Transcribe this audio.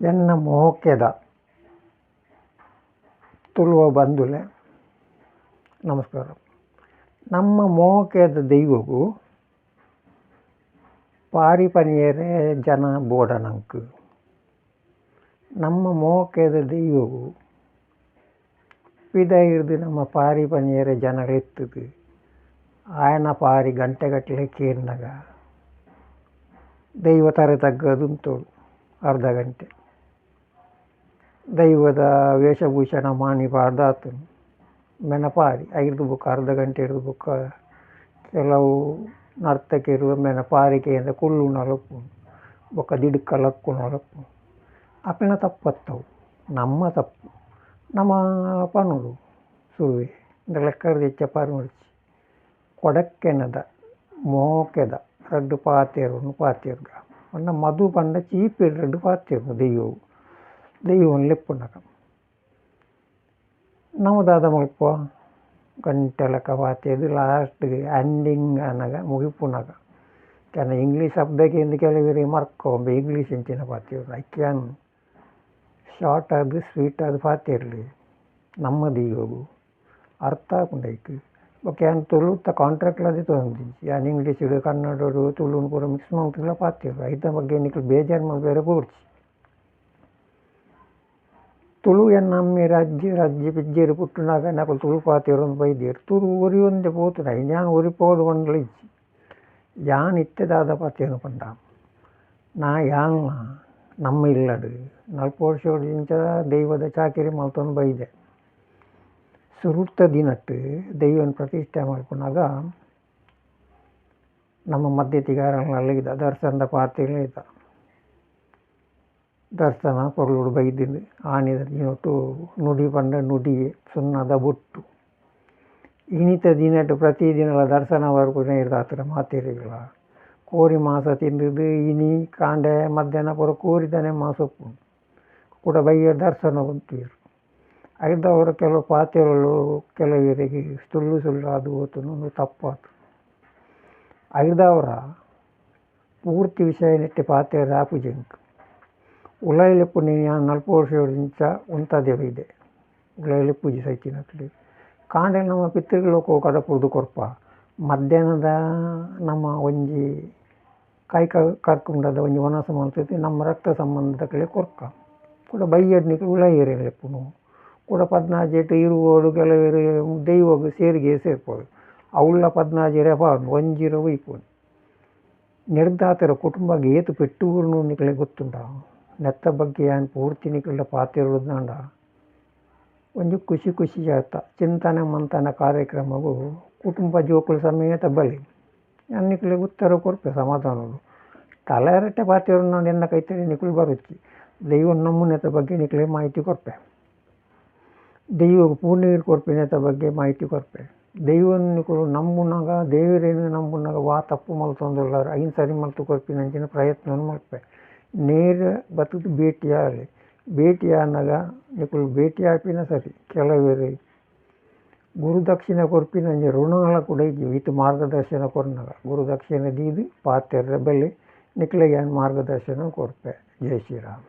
ಎನ್ನ ಮೋಕೆದ ತುಳುವ ಬಂಧುಲೆ, ನಮಸ್ಕಾರ. ನಮ್ಮ ಮೋಕೆದ ದೈವಗು ಪಾರಿ ಪನಿಯರೆ ಜನ ಬೋಡನಂಕು. ನಮ್ಮ ಮೋಕೆದ ದೈವಗು ಪಿದ ನಮ್ಮ ಪಾರಿ ಪನಿಯರೆ ಜನಗಳೆತ್ತದು. ಆಯನ ಪಾರಿ ಗಂಟೆಗಟ್ಟಲೆ ಕೇರಿನಾಗ ದೈವ ತರ ತಗ್ಗದುಂತೋಳು, ಅರ್ಧ ಗಂಟೆ. ದೈವದ ವೇಷಭೂಷಣ ಮಾಣಿ ಪಾಡ್ದಾತು ಮೆನಪಾರಿ, ಐದು ಬುಕ್ಕ, ಅರ್ಧ ಗಂಟೆ ಹಿಡಿದು ಬುಕ್ಕ, ಕೆಲವು ನರ್ತಕಿರು ಮೆನಪಾರಿಕೆಯಿಂದ ಕುಲ್ಲುನಲಪ್ಪು ಬೊಕ್ಕ ದಿಡುಕ್ಕ ಲಕ್ಕುನಲಪ್ಪು ಅಕ್ಲೆನ ತಪ್ಪತ್ತವು, ನಮ್ಮ ತಪ್ಪು, ನಮ್ಮ ಪನುಡು ಸುರುವೆ ಲೆಕ್ಕದ ಹೆಚ್ಚ ಪಾರ್ಮಡಿಸಿ ಕೊಡಕ್ಕೆನದ, ಮೋಕೆದ, ರಡ್ಡು ಪಾತೆರ್ನು ಪಾತೆರ್ಗ ಪಂಡ ಮಧು ಪಂಡ ಚೀಪೆಡ್ ರಡ್ಡು ಪಾತೆರ್ನು ನಮದಾದ ಮಲ್ಪ ಗಂಟೆ ಲೆಕ್ಕ ಪಾತೆರ್ದು ಲಾಸ್ಟ್ ಎಂಡಿಂಗ್ ಅನ್ನಗ ಮುಗಿಪುನಗ ಕೆನ ಇಂಗ್ಲೀಷ್ ಶಬ್ದಕ್ಕೆ ಎಂದು ಕೇಳಿದ್ರಿ ಮರ್ಕೊಂಬೆ ಇಂಗ್ಲೀಷ್ ಎಂಚಿನ ಐ ಕ್ಯಾನ್ ಶಾರ್ಟ್ ಅದು ಸ್ವೀಟ್ ಅದು ಪಾತೆರ್ಲಿ ನಮ್ಮ ದೆಯ್ಯವು ಅರ್ಥ ಆಪುಂಡೈಕ್ ಬೊಕ ಕಾಂಟ್ರಾಕ್ಟ್ ತುಳುತ ಕಾಂಟ್ರಾಕ್ಟ್‌ಲದೆ ತೂಂದಿಜ್ಜಿ ಯಾನ್ ಇಂಗ್ಲೀಷುಡು ಕನ್ನಡ ತುಳುನ್ ಪೂರ ಮಿಕ್ಸ್ ಮಾಡ್ತಿಲ್ಲ ಪಾತೆರ್ ಐತ ಬಗ್ಗೆ ನಿಕುಲು ಬೇಜಾರು ಮಾಡಿ ಬೇರೆ ತುಳು ಎನ್ನ ಅಮ್ಮೆರ್ ಅಜ್ಜೆರ್ ಅಜ್ಜಿ ಪಿಜ್ಜೆರ್ ಪುಟ್ಟುನಾಗ ನಕಲು ತುಳು ಪಾತೆರೊಂದು ಬೈದೆರ್ ತುಳು ಒರಿಯೊಂದೆ ಐನ್ ಯಾನ್ ಒರಿ ಪೋಡು ಪಂಡ್ಲ ಇಜ್ಜಿ ಯಾನ್ ಇತ್ತೆ ದಾದ ಪಾತೆರ್ನು ಪಂಡ? ನಾ ಯಾನ್ಲ ನಮ್ಮ ಇಲ್ಲಡ್ ನಲ್ಪ ವರ್ಷೋಡಿಂಚ ದೈವದ ಚಾಕರಿ ಮಲ್ತೊಂದು ಬೈದೆ. ಸುರುತ್ತ ದಿನಟ್ ದೈವನ್ ಪ್ರತಿಷ್ಠೆ ಮಲ್ಪುನಗ ನಮ್ಮ ಮಧ್ಯತಿಗಾರನ್ಲ ಇದ ದರ್ಶನದ ಪಾತೆರ್ಲ ಇದ ದರ್ಶನ ಪೊರ್ಲುಡು ಬೈದಿಂದು ಆನೆದಲ್ಲಿ ದಿನೊಟ್ಟು ನುಡಿ ಪಂಡ ನುಡಿ ಸುಣ್ಣದ ಬೊಟ್ಟು. ಇನಿತ ದಿನ ಪ್ರತಿ ದಿನಲ ದರ್ಶನ ಬರ್ಪುನ ಇರ್ದಾತ್ರ ಮಾತೆರೆಗ್ಲ ಕೋರಿ ಮಾಸ ತಿಂದಿದ್ದು ಇನಿ ಕಾಂಡೆ ಮಧ್ಯಾಹ್ನ ಪೂರ ಕೋರಿದನೆ ಮಾಸಪ್ಪು ಕೂಡ ಬೈಯ ದರ್ಶನ ಉಂತುವೆರ್ ಐದವರು ಕೆಲವು ಪಾತೆರಳು ಕೆಲವರಿಗೆ ಸುಳ್ಳು ಸುಳ್ಳು ಅದು ಹೋತುಂಡು ತಪ್ಪಾತು. ಐದವರ ಪೂರ್ತಿ ವಿಷಯ ನೆಟ್ಟಿ ಪಾತೆರ ಆಪುಜೆಂಕ್ ಉಲಾಯಿಲೆಪ್ಪುನ ಯಾನ್ ನಲ್ಪ ಇದೆ. ಉಲಾಯಿಲೆ ಪೂಜೆ ಸೈತಿ ಸೈತಿನಕ್ಲೆ ಕಾಂಡೆ ನಮ್ಮ ಪಿತೃಗಳೋಕು ಕಡಪುರ್ದು ಕೊರ್ಪ. ಮಧ್ಯಾಹ್ನದ ನಮ್ಮ ಒಂಜಿ ಕೈಕ ಕರ್ಕುಂಡದ ಒಂಜಿ ವನಸ ಮಾಡ್ತೈತಿ ನಮ್ಮ ರಕ್ತ ಸಂಬಂಧದಕ್ಲೆ ಕೊರ್ಕ. ಕೂಡ ಬಯ್ಯಡ್ ನಿಕುಲು ಉಲಾಯಿರೆನ್ ಲೆಪ್ಪುನು ಕೂಡ ಪದ್ನಾಜೆಟ್ ಇರುವೋಡು ಕೆಲವೆರ್ ದೈವ ಸೇರಿಗೆ ಸೇರ್ಪೋದು. ಅವಳ ಪದ್ನಾಜಿ ಪಾಡ್ಂಡು ಒಂಜಿರ ಉಯ್ಪುಂಡು ನೆಡ್ದಾತೆರ ಕುಟುಂಬ ಏತ್ ಪೆಟ್ಟೂರುನು ನಿಕ್ಕಲೆ ಗೊತ್ತುಂಡ ನೆತ್ತ ಬಗ್ಗೆ ಏನು ಪೂರ್ತಿ ನಿಕುಲ್ಡ ಪಾತೆರ್ಲುದಾಂಡ ಒಂದು ಖುಷಿ ಖುಷಿ ಜಾತ, ಚಿಂತನೆ ಮಂಥನ ಕಾರ್ಯಕ್ರಮಗು ಕುಟುಂಬ ಜೋಕುಲು ಸಮೇತ ಬಲಿ. ಯಾನ್ ನಿಕುಲೆಗ್ ಉತ್ತರ ಕೊರ್ಪೆ ಸಮಾಧಾನಡು ತಲೆರಟೆ ನಾನು ಎನ್ನ ಕೈತಡಿ ನಿಕುಲು ಬರುತ್ತಿ. ದೈವನ್ ನಮ್ಮುನೆತ ಬಗ್ಗೆ ನಿಕ್ಲೆ ಮಾಹಿತಿ ಕೊರ್ಪೆ ದೈವ್ ಪೂರ್ಣಿ ಕೊರ್ಪೆ ನೆತ ಬಗ್ಗೆ ಮಾಹಿತಿ ಕೊರ್ಪೆ ದೈವನ್ ನಿಕುಲು ನಂಬುನಗ ದೇವೆರೆನ್ ನಂಬುನಗ ವಾ ತಪ್ಪು ಮಲ್ತೊಂದುಲ್ಲಾರ್, ಐನ್ ಸರಿ ಮಲ್ತು ಕೊರ್ಪಿನಂಚಿನ ಪ್ರಯತ್ನನ್ ಮಲ್ಪೆ. ನೇರ ಬತ್ತುದು ಭೇಟಿ ಆಲೆ ಭೇಟಿ ಆನಗ ನಿಕುಲು ಭೇಟಿ ಆಪಿನ ಸರಿ ಕೆಲವೆರ್ ಗುರುದಕ್ಷಿಣೆ ಕೊರ್ಪಿನಂಚಿ ಋಣಗಳ ಕೂಡ ಇಜ್ಜಿ ಈತ್ ಮಾರ್ಗದರ್ಶನ ಕೊರ್ನಗ ಗುರುದಕ್ಷಿಣೆ ದೀದ್ ಪಾತೆರ್ರೆ ಬೆಲೆ ನಿಕುಲೆಗ್ ಯಾನ್ ಮಾರ್ಗದರ್ಶನ ಕೊರ್ಪೆ ಜೈ ಶ್ರೀರಾಮ್